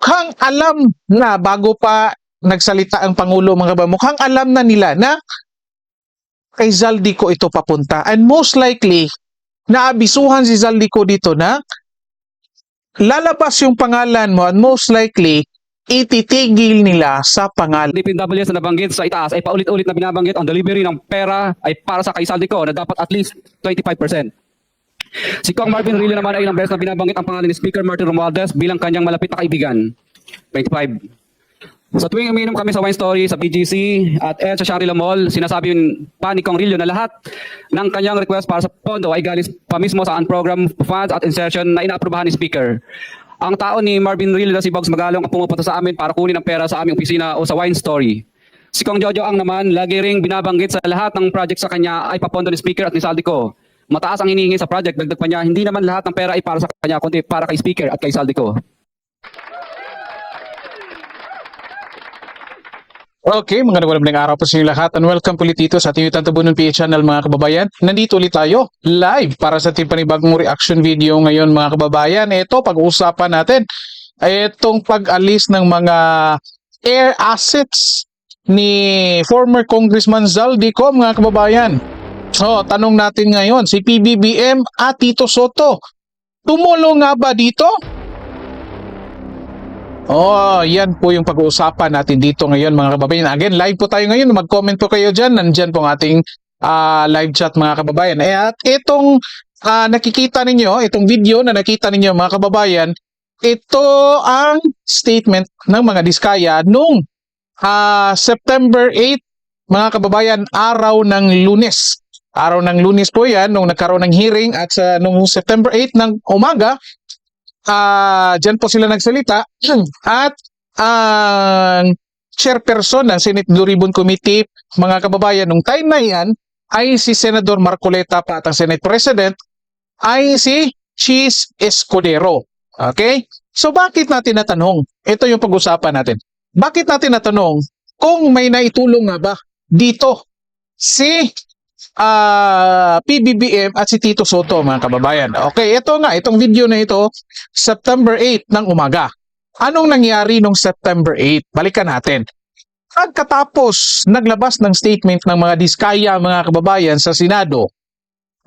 mukhang alam na bago pa nagsalita ang Pangulo mga kababayan, mukhang alam na nila na kay Zaldico ito papunta. And most likely, naabisuhan si Zaldico dito na lalabas yung pangalan mo and most likely, ititigil nila sa pangalan. DPWS na nabanggit sa itaas ay paulit-ulit na binabanggit ang delivery ng pera ay para sa kaisaldi ko na dapat at least 25%. Si Kong Marvin Rillo naman ay ilang beses na binabanggit ang pangalan ni Speaker Martin Romualdez bilang kanyang malapit na kaibigan. 25. Sa tuwing uminom kami sa Wine Story, sa BGC at Ed sa Shangri-La Mall, sinasabi pa ni Kong Rillo na lahat ng kanyang request para sa pondo ay galing pa mismo sa unprogrammed funds at insertion na inaaprubahan ni Speaker. Ang tao ni Marvin Rillo na si Bogs Magalong ang pumupunta sa amin para kunin ang pera sa aming opisina o sa Wine Story. Si Kong Jojo ang naman, lagi ring binabanggit sa lahat ng project sa kanya ay papondo ni Speaker at ni Saldico. Mataas ang hinihingi sa project, dagdag pa niya, hindi naman lahat ng pera ay para sa kanya, kundi para kay Speaker at kay Saldico. Okay, mga nagwalang araw po sa inyo lahat and welcome po ulit dito sa ating Tantabunan PH channel mga kababayan. Nandito ulit tayo live para sa ating panibagong reaction video ngayon mga kababayan. Ito, pag-uusapan natin itong pag-alis ng mga air assets ni former Congressman Zaldico mga kababayan. So, tanong natin ngayon, si PBBM at Tito Soto, tumulong nga ba dito? Oh, yan po yung pag-uusapan natin dito ngayon mga kababayan. Again, live po tayo ngayon. Mag-comment po kayo dyan. Nandyan po ang ating ah, live chat mga kababayan. Eh, at itong ah, nakikita ninyo, itong video na nakita ninyo mga kababayan, ito ang statement ng mga diskaya nung ah, September 8, mga kababayan, araw ng lunes. Araw ng lunes po yan, nung nagkaroon ng hearing at sa nung September 8 ng umaga, ah diyan po sila nagsalita at ang chairperson ng Senate Blue Ribbon Committee, mga kababayan, nung time na yan ay si Senador Marcoleta pa at ang Senate President ay si Cheese Escudero. Okay? So bakit natin natanong? Ito yung pag-usapan natin. Bakit natin natanong kung may naitulong nga ba dito si ah PBBM at si Tito Soto mga kababayan. Okay, ito nga, itong video na ito, September 8 ng umaga. Anong nangyari nung September 8? Balikan natin. Pagkatapos naglabas ng statement ng mga diskaya mga kababayan sa Senado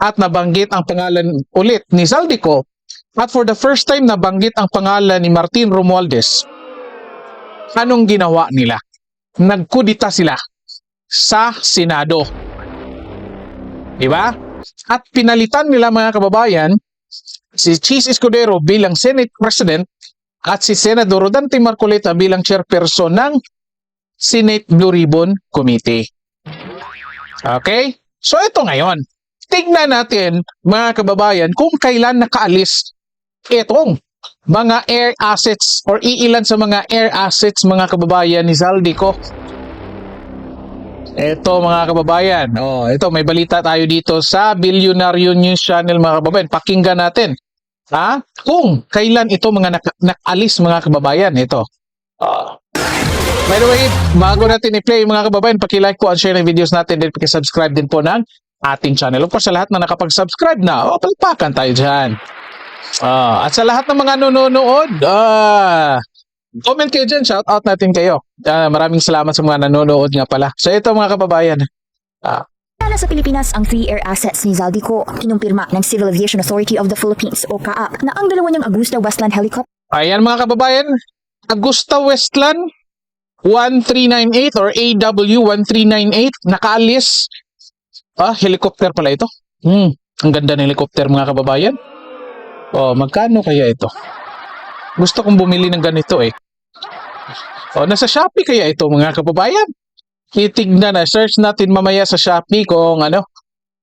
at nabanggit ang pangalan ulit ni Saldico at for the first time nabanggit ang pangalan ni Martin Romualdez, anong ginawa nila? Nagkudita sila sa Senado. Di ba? At pinalitan nila mga kababayan si Cheese Escudero bilang Senate President at si Senador Rodante Marcoleta bilang chairperson ng Senate Blue Ribbon Committee. Okay? So ito ngayon. Tignan natin mga kababayan kung kailan nakaalis itong mga air assets or iilan sa mga air assets mga kababayan ni Zaldico. Ito mga kababayan. Oh, ito may balita tayo dito sa Billionaire News Channel mga kababayan. Pakinggan natin. Ha? Kung kailan ito mga nak- nakalis mga kababayan ito. Ah. by the way, bago natin i-play mga kababayan, paki-like po at share ng videos natin din paki-subscribe din po ng ating channel. Of sa lahat na nakapag-subscribe na, oh, palpakan tayo dyan. Ah, at sa lahat ng mga nanonood, ah, comment kayo dyan, shout out natin kayo. Ah, maraming salamat sa mga nanonood nga pala. So ito mga kababayan, Wala sa Pilipinas ang three air assets ni Zaldico, kinumpirma ng Civil Aviation Authority of the Philippines o CAAP na ang dalawa niyang Augusta Westland helicopter Ayan mga kababayan, Augusta Westland 1398 or AW 1398 nakaalis. Ah, helicopter pala ito. Hmm, ang ganda ng helicopter mga kababayan. Oh, magkano kaya ito? Gusto kong bumili ng ganito eh. Oh, nasa Shopee kaya ito mga kababayan. Titignan na, search natin mamaya sa Shopee kung ano.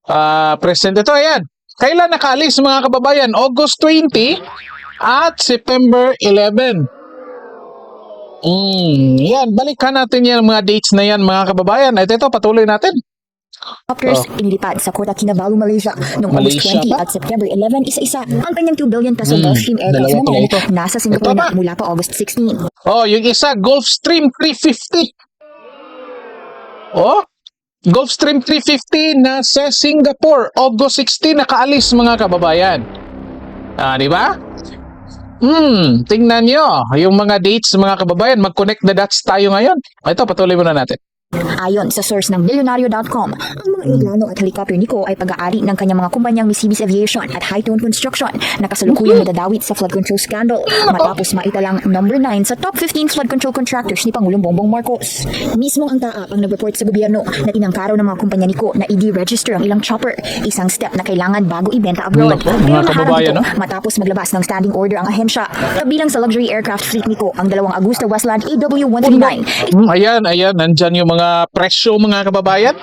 Ah, present ito ayan. Kailan nakaalis mga kababayan? August 20 at September 11. Mm, yan, balikan natin yan mga dates na yan mga kababayan. At ito, patuloy natin. Helicopters inilipad sa Kota Kinabalu, Malaysia noong August Malaysia 20 pa? at September 11 isa-isa. Ang kanyang 2 billion peso Hmm, Gulfstream Aircraft naman ito. nasa Singapore na mula pa August 16. Oh, yung isa, Gulfstream 350. Oh, Gulfstream 350 nasa Singapore, August 16 nakaalis mga kababayan. Ah, di ba? Hmm, tingnan nyo. Yung mga dates, mga kababayan, mag-connect the dots tayo ngayon. Ito, patuloy muna natin. Ayon sa source ng Milyonaryo.com, ang mga eroplano at helicopter ni Ko ay pag-aari ng kanyang mga kumpanyang Misibis Aviation at Hightone Construction na kasalukuyang nadadawit sa flood control scandal matapos maitalang number 9 sa top 15 flood control contractors ni Pangulong Bongbong Marcos. Mismo ang taap ang nag-report sa gobyerno na tinangkaraw ng mga kumpanya ni Ko na i-register ang ilang chopper, isang step na kailangan bago ibenta abroad. Pero naharap ito no? matapos maglabas ng standing order ang ahensya. Kabilang sa luxury aircraft fleet ni Ko ang dalawang Augusta Westland AW139 Hmm, ayan, ayan, nandyan yung mga presyo, mga kababayan.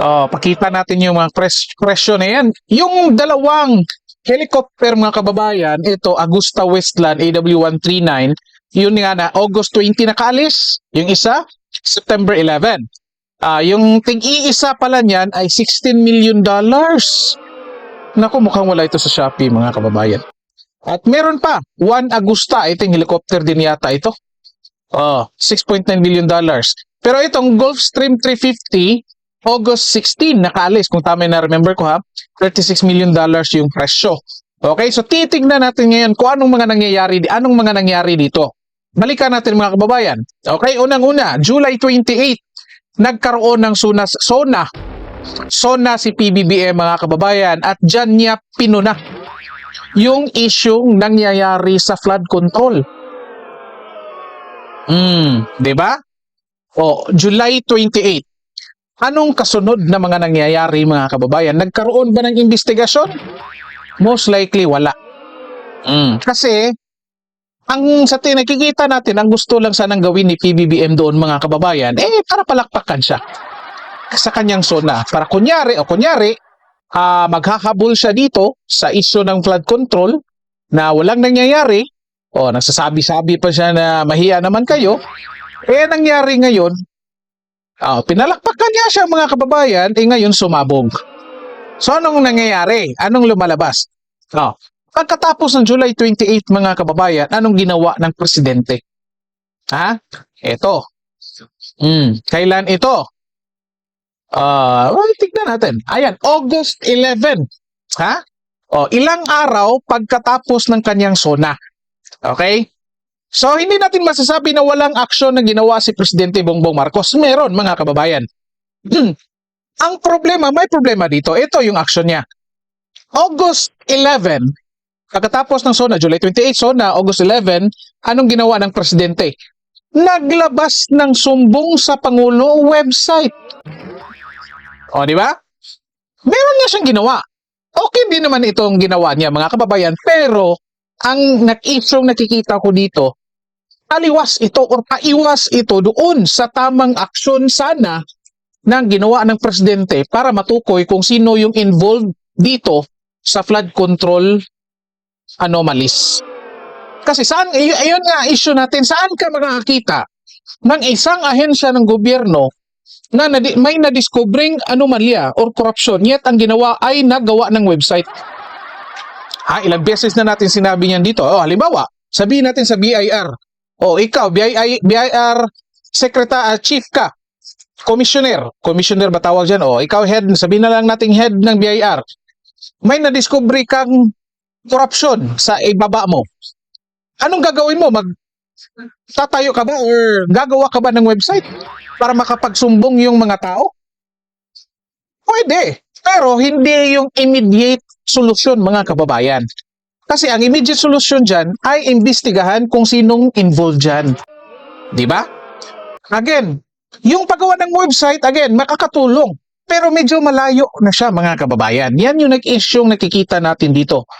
Oh, pakita natin yung mga pres- presyo na yan. Yung dalawang helicopter, mga kababayan, ito, Augusta Westland AW139, yun nga na, August 20 nakaalis. Yung isa, September 11. Ah, yung tig-iisa pala niyan ay 16 million dollars. Naku, mukhang wala ito sa Shopee, mga kababayan. At meron pa, One Agusta, ito yung helicopter din yata ito. Oh, 6.9 billion dollars. Pero itong Gulfstream 350, August 16, nakaalis. Kung tama na remember ko ha, 36 million dollars yung presyo. Okay, so titignan natin ngayon kung anong mga nangyayari, anong mga nangyari dito. Balikan natin mga kababayan. Okay, unang-una, July 28, nagkaroon ng SONA, SONA, SONA si PBBM mga kababayan at dyan niya pinuna yung isyong nangyayari sa flood control. Hmm, 'di ba? O, July 28. Anong kasunod na mga nangyayari mga kababayan? Nagkaroon ba ng investigasyon? Most likely wala. Mm. Kasi ang sa tin nakikita natin, ang gusto lang sanang gawin ni PBBM doon mga kababayan, eh para palakpakan siya sa kanyang zona. Para kunyari o kunyari, ah, maghahabol siya dito sa isyo ng flood control na walang nangyayari, o nagsasabi-sabi pa siya na mahiya naman kayo, eh nangyari ngayon, ah, pinalakpakan niya siya mga kababayan, eh ngayon sumabog. So anong nangyayari? Anong lumalabas? Oh, pagkatapos ng July 28 mga kababayan, anong ginawa ng presidente? Ha? Ito. Hmm, kailan ito? Ah, well, tignan natin. Ayan, August 11. Ha? O, ilang araw pagkatapos ng kanyang sona. Okay? So, hindi natin masasabi na walang aksyon na ginawa si Presidente Bongbong Marcos. Meron, mga kababayan. Ang problema, may problema dito. Ito yung aksyon niya. August 11, pagkatapos ng SONA, July 28, SONA, August 11, anong ginawa ng Presidente? Naglabas ng sumbong sa Pangulo website. O, di ba? Meron na siyang ginawa. Okay din naman itong ginawa niya, mga kababayan. Pero, ang nag-isyong nakikita ko dito, aliwas ito or paiwas ito doon sa tamang aksyon sana ng ginawa ng presidente para matukoy kung sino yung involved dito sa flood control anomalies. Kasi saan, ay- ayun nga issue natin, saan ka makakakita ng isang ahensya ng gobyerno na nadi- may na-discovering anomalya or corruption, yet ang ginawa ay nagawa ng website. Ha, ilang beses na natin sinabi niyan dito. Oh, halimbawa, sabihin natin sa BIR. O ikaw, BIR, BIR secretary, chief ka, commissioner. Commissioner ba tawag dyan? O ikaw head, sabihin na lang nating head ng BIR. May na-discovery kang corruption sa ibaba mo. Anong gagawin mo? Mag tatayo ka ba or gagawa ka ba ng website para makapagsumbong yung mga tao? Pwede. Pero hindi yung immediate solusyon mga kababayan. Kasi ang immediate solution dyan ay imbestigahan kung sinong involved dyan. Ba? Again, yung paggawa ng website, again, makakatulong. Pero medyo malayo na siya mga kababayan. Yan yung nag-issue nakikita natin dito.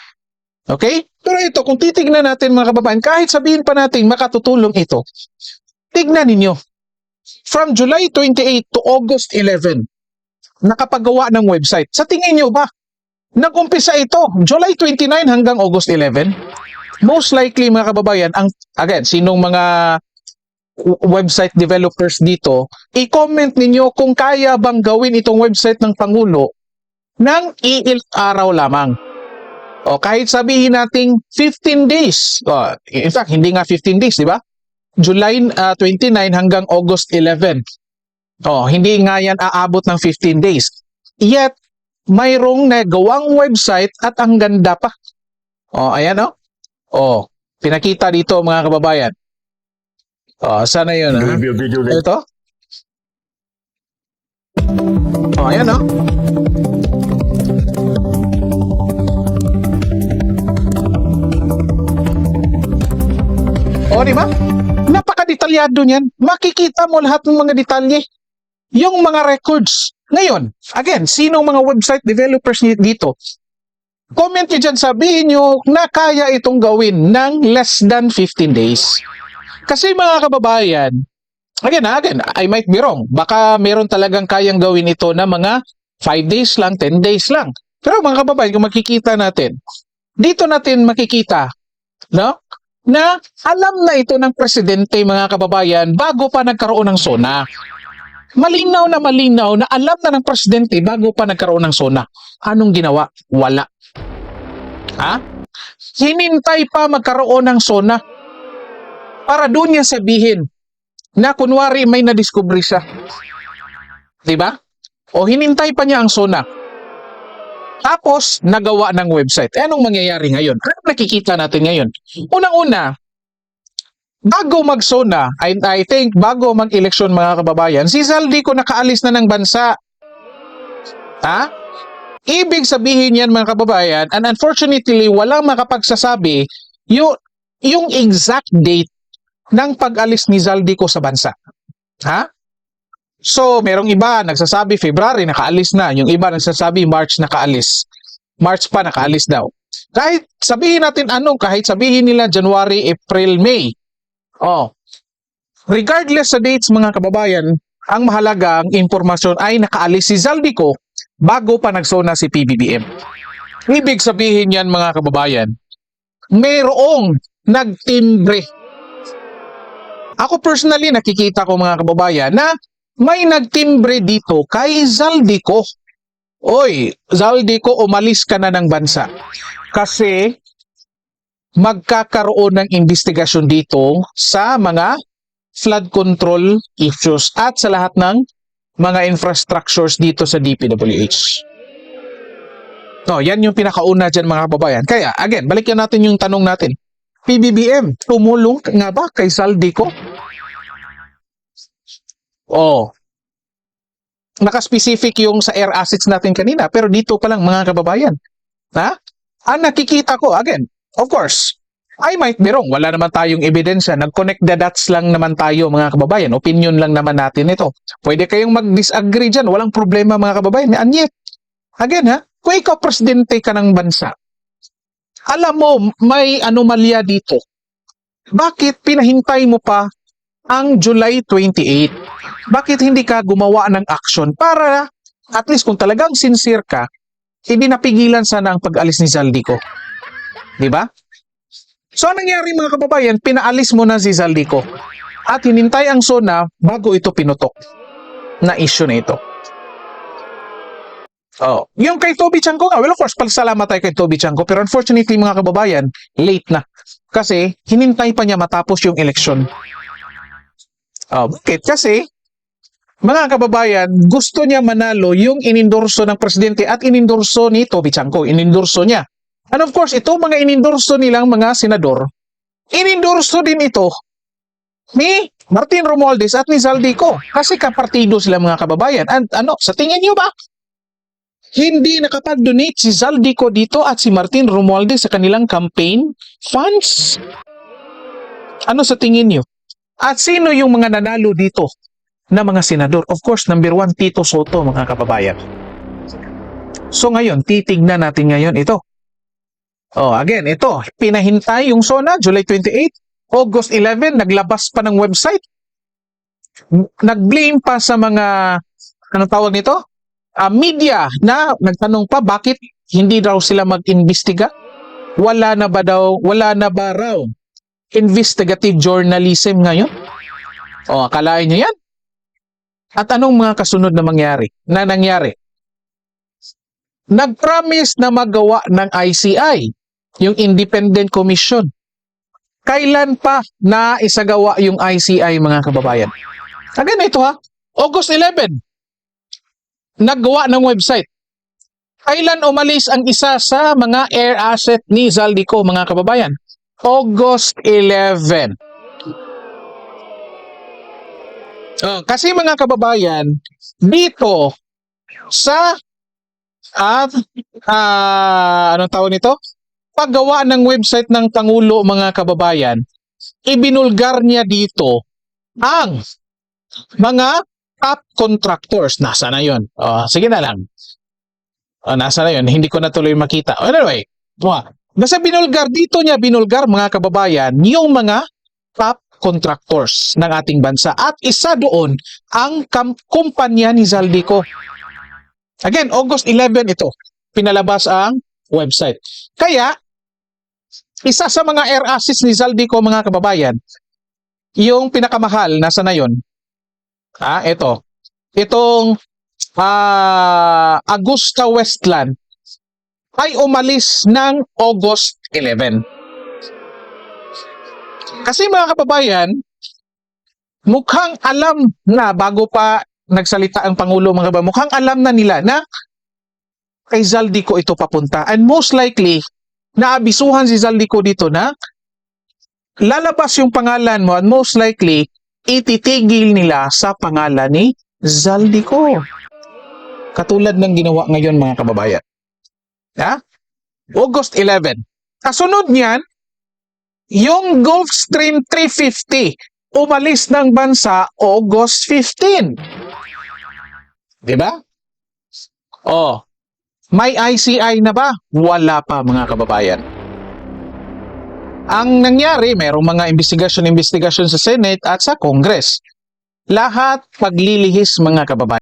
Okay? Pero ito, kung titignan natin mga kababayan, kahit sabihin pa natin makatutulong ito, tignan ninyo. From July 28 to August 11, nakapagawa ng website. Sa tingin nyo ba, nag-umpisa ito July 29 hanggang August 11? Most likely mga kababayan, ang again, sinong mga website developers dito, i-comment ninyo kung kaya bang gawin itong website ng Pangulo ng iilang araw lamang. O kahit sabihin nating 15 days. O, in fact, hindi nga 15 days, di ba? July ah, 29 hanggang August 11. Oh, hindi nga yan aabot ng 15 days. Yet, mayroong nagawang website at ang ganda pa. Oh, ayan oh. Oh, pinakita dito mga kababayan. Oh, sana yun ha? Review video guys. Ito? Oh, ayan oh. O, di ba? Napakadetalyado niyan. Makikita mo lahat ng mga detalye. Yung mga records. Ngayon, again, sinong mga website developers dito? Comment nyo dyan, sabihin nyo na kaya itong gawin ng less than 15 days. Kasi mga kababayan, again, ah, again, I might be wrong. Baka meron talagang kayang gawin ito na mga 5 days lang, 10 days lang. Pero mga kababayan, kung makikita natin, dito natin makikita, no? Na alam na ito ng presidente mga kababayan bago pa nagkaroon ng SONA. Malinaw na malinaw na alam na ng presidente bago pa nagkaroon ng SONA. Anong ginawa? Wala. Ha? Hinintay pa magkaroon ng SONA para doon niya sabihin na kunwari may nadiskubre siya. 'Di ba? O hinintay pa niya ang SONA. Tapos, nagawa ng website. Eh, anong mangyayari ngayon? Ano nakikita natin ngayon? Unang-una, bago mag-SONA, I, I think, bago mag-eleksyon mga kababayan, si Zaldico nakaalis na ng bansa. Ha? Ibig sabihin yan mga kababayan, and unfortunately, walang makapagsasabi yung, yung exact date ng pag-alis ni Zaldico sa bansa. Ha? So, merong iba nagsasabi February nakaalis na, yung iba nagsasabi March nakaalis. March pa nakaalis daw. Kahit sabihin natin ano, kahit sabihin nila January, April, May. Oh. Regardless sa dates mga kababayan, ang mahalaga ang impormasyon ay nakaalis si Zaldico bago pa nagsona si PBBM. Ibig sabihin yan mga kababayan, mayroong nagtimbre ako personally nakikita ko mga kababayan na may nagtimbre dito kay Zaldico. Oy, Zaldico umalis ka na ng bansa. Kasi magkakaroon ng investigasyon dito sa mga flood control issues at sa lahat ng mga infrastructures dito sa DPWH. No, yan yung pinakauna dyan mga kababayan. Kaya, again, balikan natin yung tanong natin. PBBM, tumulong nga ba kay Zaldico? Oh. Naka-specific yung sa air assets natin kanina, pero dito pa lang mga kababayan. Ha? Ang nakikita ko, again, of course, I might be wrong. Wala naman tayong ebidensya. Nag-connect the dots lang naman tayo mga kababayan. Opinion lang naman natin ito. Pwede kayong mag-disagree dyan. Walang problema mga kababayan. And yet, again ha, kung ikaw presidente ka ng bansa, alam mo, may anomalya dito. Bakit pinahintay mo pa ang July 28? Bakit hindi ka gumawa ng action para at least kung talagang sincere ka, hindi napigilan sana ang pag-alis ni Zaldico. Di ba? So, anong nangyari mga kababayan? Pinaalis mo na si Zaldico at hinintay ang SONA bago ito pinutok na issue na ito. Oh, yung kay Toby Chanko nga, well of course, pagsalamat tayo kay Toby Chanko, pero unfortunately mga kababayan, late na. Kasi hinintay pa niya matapos yung eleksyon. Oh, bakit? Kasi mga kababayan, gusto niya manalo yung inindorso ng presidente at inindorso ni Toby Chanko, inindorso niya. And of course, ito mga inindorso nilang mga senador, inindorso din ito ni Martin Romualdez at ni Zaldico kasi kapartido sila mga kababayan. And ano, sa tingin niyo ba, hindi nakapag-donate si Zaldico dito at si Martin Romualdez sa kanilang campaign funds? Ano sa tingin niyo? At sino yung mga nanalo dito na mga senador? Of course, number one, Tito Soto, mga kababayan. So ngayon, titignan natin ngayon ito. Oh, again, ito, pinahintay yung SONA, July 28, August 11, naglabas pa ng website. Nag-blame pa sa mga, anong tawag nito? Ah, media na nagtanong pa bakit hindi daw sila mag-imbestiga? Wala na ba daw, wala na ba raw investigative journalism ngayon? O, akalain niyo yan? At anong mga kasunod na mangyari? Na nangyari? Nag-promise na magawa ng ICI, yung Independent Commission. Kailan pa na isagawa yung ICI mga kababayan? Again, ito ha, August 11, naggawa ng website. Kailan umalis ang isa sa mga air asset ni Zaldico mga kababayan? August 11. Oh, kasi mga kababayan, dito sa at ah anong tawag nito? Paggawa ng website ng Pangulo mga kababayan, ibinulgar niya dito ang mga top contractors. Nasa na yun? Oh, sige na lang. Oh, nasa na yun? Hindi ko na tuloy makita. Anyway, Wah, Basta binulgar dito niya, binulgar mga kababayan, yung mga top contractors ng ating bansa. At isa doon ang kumpanya ni Zaldico. Again, August 11 ito. Pinalabas ang website. Kaya, isa sa mga air assist ni Zaldico mga kababayan, yung pinakamahal, nasa na yun? Ah, ito. Itong ah, Augusta Westland ay umalis ng August 11. Kasi mga kababayan, mukhang alam na bago pa nagsalita ang Pangulo mga kababayan, mukhang alam na nila na kay Zaldico ito papunta. And most likely, naabisuhan si Zaldico dito na lalabas yung pangalan mo and most likely, ititigil nila sa pangalan ni Zaldico. Katulad ng ginawa ngayon mga kababayan. Ha? August 11. Kasunod niyan, yung Gulfstream 350 umalis ng bansa August 15. Di ba? Oh, may ICI na ba? Wala pa mga kababayan. Ang nangyari, mayroong mga investigasyon-investigasyon sa Senate at sa Congress. Lahat paglilihis mga kababayan.